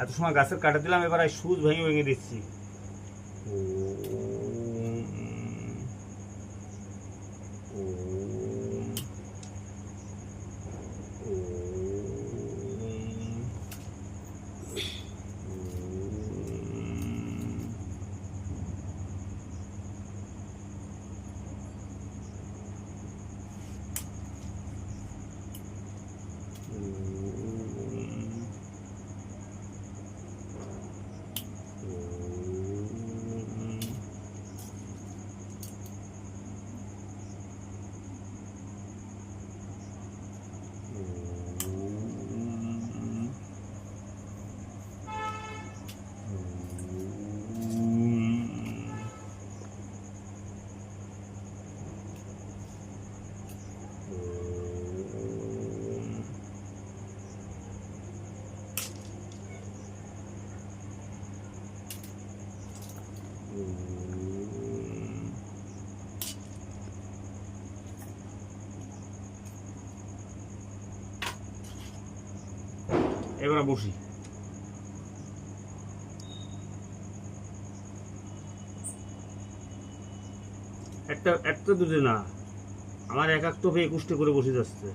এত সময় গাছের কাটা দিলাম এবার সুচ ভেঙে ভেঙে দিচ্ছি। এবারে বসি। একটা একটা দুটো না আমার এক এক তো একুশটা করে বসে যাচ্ছে।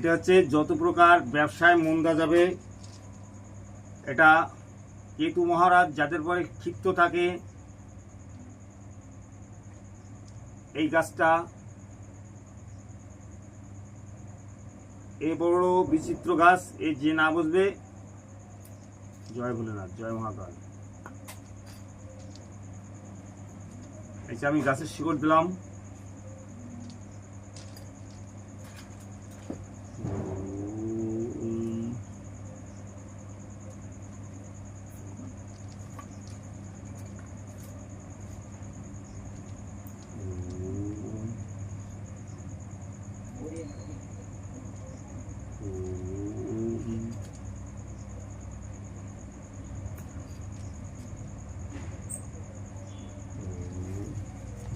এটা হচ্ছে যত প্রকার ব্যবসায় মন্দা যাবে, এটা কেতু মহারাজ যাদের পরে ক্ষিপ্ত থাকে, এই গাছটা এ বড় বিচিত্র গাছ এই যে না বুঝবে, জয় ভোলেনাথ, জয় মহাকাল। এই আমি গাছের শিকড় দিলাম।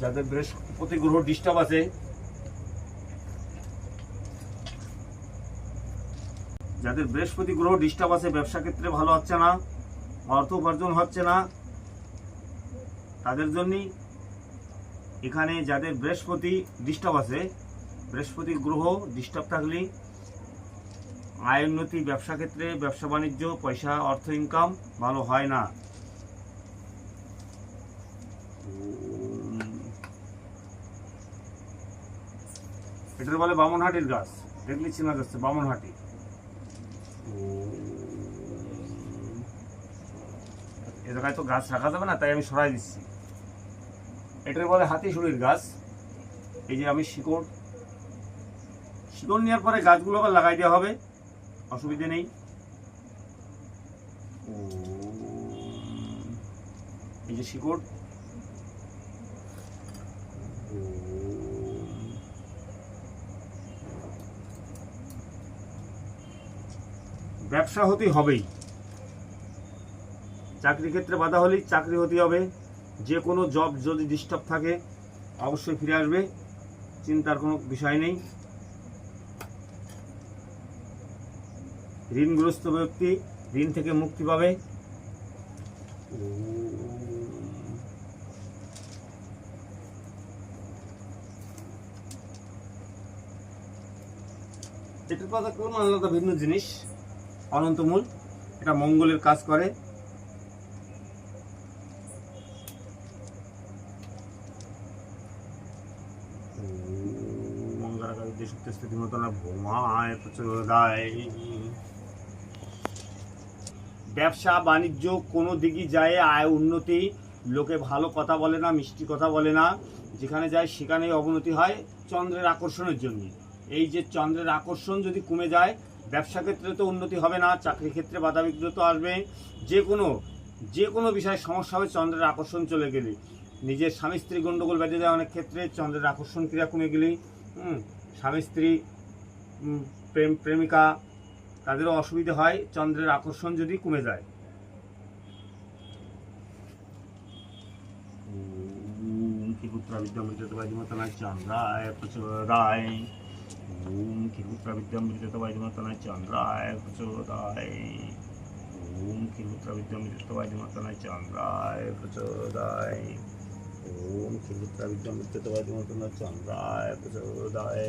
যাদের বৃহস্পতি গ্রহ ডিস্টার্ব আছে। যাদের বৃহস্পতি গ্রহ ডিস্টার্ব আছে, ব্যবসা ক্ষেত্রে ভালো হচ্ছে না, অর্থ উপার্জন হচ্ছে না, তাদের জন্যই এখানে যাদের বৃহস্পতি ডিস্টার্ব আছে বৃহস্পতি গ্রহ ডিস্টার্ব থাকলে আয় উন্নতি, ব্যবসা ক্ষেত্রে ব্যবসা বাণিজ্য, পয়সা, অর্থ ইনকাম ভালো হয় না। এটার বলে বামনহাটির গাছ। দেখলে চেনা যাচ্ছে বামনহাটি। এ জায়গায় তো গাছ রাখা যাবে না, তাই আমি সরাই দিচ্ছি। এটার বলে হাতি সুরির গাছ। এই যে আমি শিকড়। শিকড় নেওয়ার পরে গাছগুলো আবার লাগাই দেওয়া হবে। অসুবিধে নেই। এই যে শিকড়। ব্যবসা হতে হবেই। চাকরি ক্ষেত্রে বাধা হলেই চাকরি হতে হবে। যে কোনো জব যদি ডিস্টার্ব থাকে, অবশ্যই ফিরে আসবে, চিন্তার কোনো বিষয় নেই। ঋণগ্রস্ত ব্যক্তি ঋণ থেকে মুক্তি পাবে। এটার কথা কোনো আলাদা ভিন্ন জিনিস। অনন্তমূল, এটা মঙ্গলের কাজ করে। ব্যবসা, বাণিজ্য, কোনো দিকে যায়, আয় উন্নতি, লোকে ভালো কথা বলে না, মিষ্টি কথা বলে না। যেখানে যায়, সেখানেই অবনতি হয় চন্দ্রের আকর্ষণের জন্য। এই যে চন্দ্রের আকর্ষণ যদি কমে যায় ব্যবসা ক্ষেত্রে তো উন্নতি হবে না, চাকরি ক্ষেত্রে বাধা বিঘ্নত আসবে। যে কোনো যে কোনো বিষয়ে সমস্যা হবে চন্দ্রের আকর্ষণ চলে গেলে। নিজের স্বামী স্ত্রী গণ্ডগোল বেঁধে যায় অনেক ক্ষেত্রে চন্দ্রের আকর্ষণ ক্রিয়া কমে গেলে। স্বামী স্ত্রী প্রেম, প্রেমিকা, তাদেরও অসুবিধা হয়, চন্দ্রের আকর্ষণ যদি কমে যায়। বিদ্যামৃতবাদিমতনায় চন্দ্রায় প্রচোদায় ওম কিপুত্র বিদ্যামৃতবাদিমতনায় চন্দ্রায় প্রচোদায় ওম কিপুত্র বিদ্যামৃতবাদিমতনায় চন্দ্রায় প্রচোদায় ওম কিপুত্র বিদ্যামৃতবাদিমতনায় চন্দ্রায় প্রচোদায়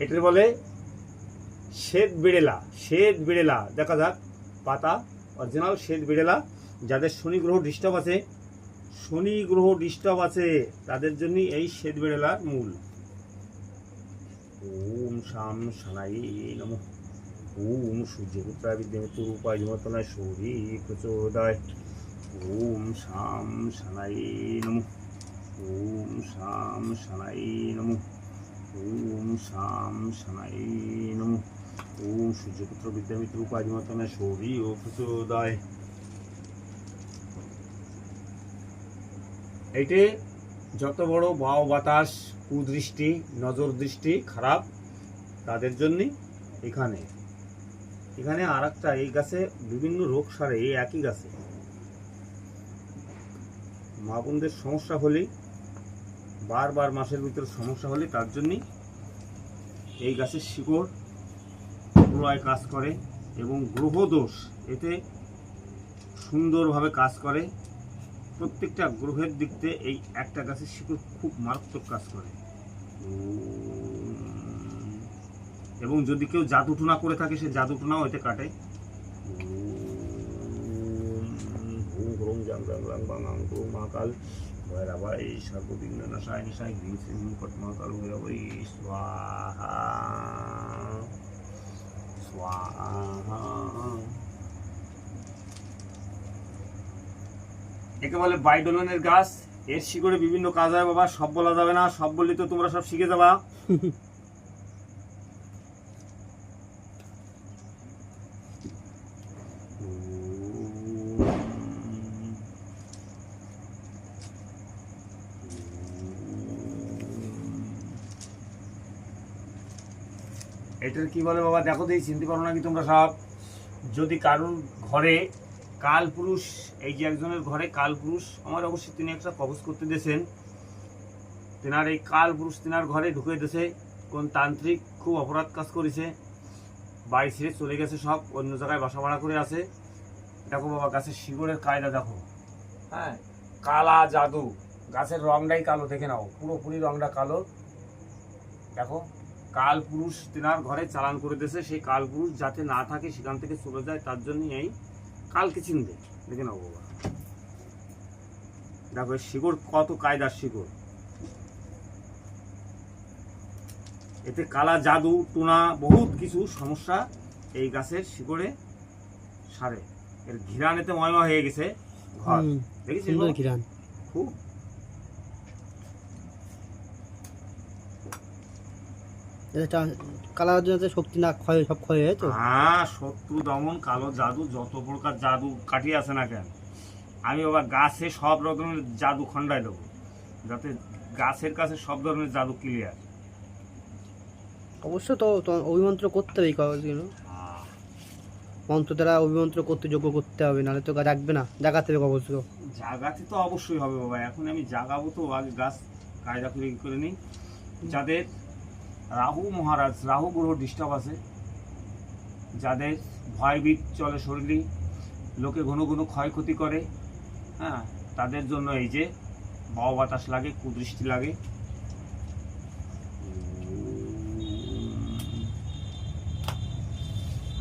এটার বলে শ্বেত বিড়েলা শ্বেত বিড়েলা দেখা যাক পাতা অরিজিনাল শ্বেত বিড়েলা যাদের শনি গ্রহ ডিস্টার্ব আছে শনি গ্রহ ডিস্টার্ব আছে, তাদের জন্য এই শ্বেত বিড়েলার মূল। ওম শাম সানাই নম। ওম সূর্যপুত্রা বিদ্যমিত রূপায় জমতনায় সৌরী প্রচোদয়। ওম শাম সানাই নম। ওম শাম সানাই নম। ওম শাম সানাই নম। ওম সূর্যপুত্র বিদ্যামিত্র উপাধিমতনে সৌরী ও প্রচোদয়। এইটে যত বড় বাও বাতাস, কুদৃষ্টি, নজর দৃষ্টি খারাপ, তাদের জন্যই এখানে। এখানে আর একটা এই গাছে বিভিন্ন রোগ সারে, এই একই গাছে। মা বোনদের সমস্যা হলে বারবার মাসের ভিতরে সমস্যা হলে তার জন্যই এই গাছের শিকড় প্রলয় কাজ করে এবং গ্রহদোষ এতে সুন্দরভাবে কাজ করে। প্রত্যেকটা গ্রহের দিক থেকে এই একটা গাছের শিকড় খুব মারাত্মক কাজ করে এবং যদি কেউ জাদুটুনা করে থাকে সে জাদুটুনাও এতে কাটে ওম গ্রোম জাং জাং রাং বাং আং গ্রোম মহাকাল ভৈরবাই সর্ববিঘ্ন নাশায় নিশায় গ্রীম শ্রীম কটমহাকাল ভৈরবাই স্বাহা স্বাহা একে বলে বাইডোলনের গাছ। এর শিকড়ে বিভিন্ন কাজ হয় বাবা, সব বলা যাবে না, সব বললে তো তোমরা সব শিখে যাবা। এটার কি বলে বাবা? দেখো তো চিনতে পারো নাকি তোমরা সব? যদি কারুর ঘরে কাল পুরুষ এই যে একজনের ঘরে কাল পুরুষ আমার অবশ্যই তিনি একটা কবজ করতে দিয়েছেন। তেনার এই কাল পুরুষ তেনার ঘরে ঢুকে দিয়েছে, কোন তান্ত্রিক খুব অপরাধ কাজ করেছে। বাড়ি ছেড়ে চলে গেছে সব, অন্য জায়গায় বাসা ভাড়া করে আছে। দেখো বাবা, গাছের শিকড়ের কায়দা দেখো। হ্যাঁ কালা জাদু, গাছের রংটাই কালো, দেখে নাও, পুরোপুরি রংটা কালো। দেখো কাল পুরুষ তেনার ঘরে চালান করে দিয়েছে, সেই কাল পুরুষ যাতে না থাকে সেখান থেকে চলে যায়, তার জন্যই এই কালকে চিনবে। দেখে নাও বাবা। দেখো শিকড় কত কায়দার শিকড়। এতে কালা জাদু টুনা বহুত কিছু সমস্যা এই গাছের শিকড়ে সারে। এর ঘিরানেতে ময়মা হয়ে গেছে ঘর। দেখেছিস? কিরান খুব। এটা কালার জন্য শক্তি না ক্ষয় সব ক্ষয় হয়ে তো? হ্যাঁ শত্রু দমন কালো জাদু যত প্রকার জাদু কাটিয়ে আছে না কেন আমি বাবা গাছে সব রকমের জাদু খণ্ডায় দেবো যাতে গাছের কাছে সব ধরনের জাদু ক্লিয়ার অবশ্য তো তো অভিমন্ত্র করতে হবে এই কাগজগুলো। মন্ত্র দ্বারা অভিমন্ত্র করতে যোগ্য করতে হবে নাহলে তো গা রাখবে না জাগাতে হবে কাগজগুলো। জাগাতে তো অবশ্যই হবে বাবা এখন আমি জাগাবো তো আগে গাছ কায়দা করে ই করে নিই যাদের রাহু মহারাজ, রাহু গ্রহ ডিস্টার্ব আছে। যাদের ভয়বিদ চলে শরীরে লোকে ঘন ঘন ক্ষয়ক্ষতি করে হ্যাঁ? তাদের জন্য এই যে বাও বাতাস লাগে, কুদৃষ্টি লাগে।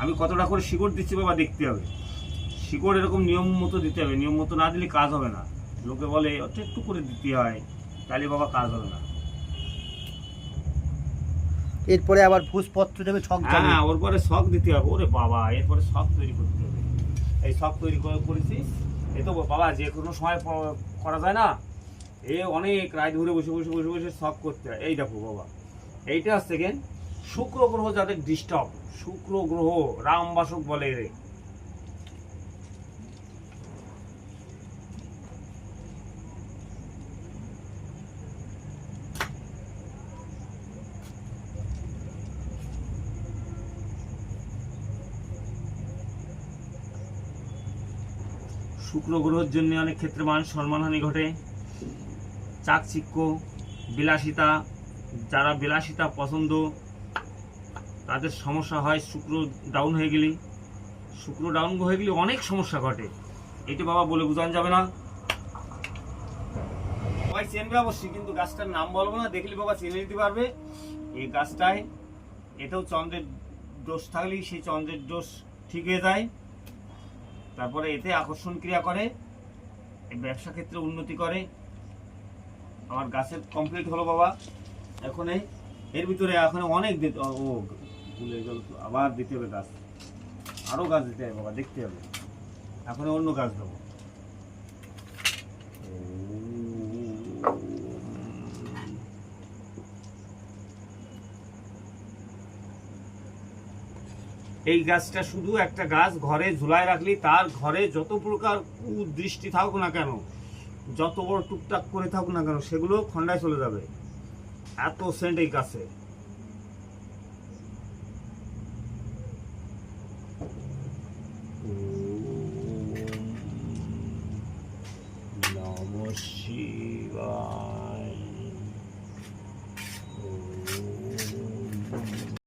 আমি কতটা করে শিকড় দিচ্ছি বাবা, দেখতে হবে। শিকড় এরকম নিয়ম মতো দিতে হবে। নিয়ম মতো না দিলে কাজ হবে না। লোকে বলে একটু করে দিতে হয়, তাহলে বাবা কাজ হবে না। এরপরে আবার ভুজপত্র দেবে ছক হ্যাঁ ওর পরে শখ দিতে হবে। ওরে বাবা এরপরে শখ তৈরি করতে হবে। এই শখ তৈরি করে করেছি এ তো বাবা যে কোনো সময় করা যায় না। এ অনেক রায় ধরে বসে বসে বসে বসে শখ করতে হয়। এই দেখো বাবা এইটা সেকেন্ড শুক্র গ্রহ যাদের ডিস্টার্ব শুক্র গ্রহ রামবাসক বলে এরে শুক্র গ্রহের জন্য অনেক ক্ষেত্রে মান সম্মানহানি ঘটে। চাকচিক্য, বিলাসিতা, যারা বিলাসিতা পছন্দ, তাদের সমস্যা হয় শুক্র ডাউন হয়ে গেলে। শুক্র ডাউন হয়ে গেলে অনেক সমস্যা ঘটে। এটা বাবা বলে বোঝানো যাবে না। সবাই চেনবে অবশ্যই, কিন্তু গাছটার নাম বলব না, দেখলে বাবা চিনে নিতে পারবে। এই গাছটায় এটাও চন্দ্রের দোষ থাকলেই সেই চন্দ্রের দোষ ঠিক হয়ে যায়। তারপরে এতে আকর্ষণ ক্রিয়া করে ব্যবসা ক্ষেত্রে উন্নতি করে। আমার গাছের কমপ্লিট হলো বাবা। এখন এর ভিতরে এখন অনেক ও ভুলে গেল আবার দিতে হবে গাছ। আরও গাছ দিতে হবে বাবা, দেখতে হবে। এখন অন্য গাছ দেবো। এই গাছটা শুধু একটা গাছ ঘরে ঝুলায় রাখলি তার ঘরে যত প্রকার কুদৃষ্টি থাকুক না কেন, যত বড় টুকটাক করে থাকুক না কেন, সেগুলো খন্ডায় চলে যাবে। এত সেন্ট এই গাছে।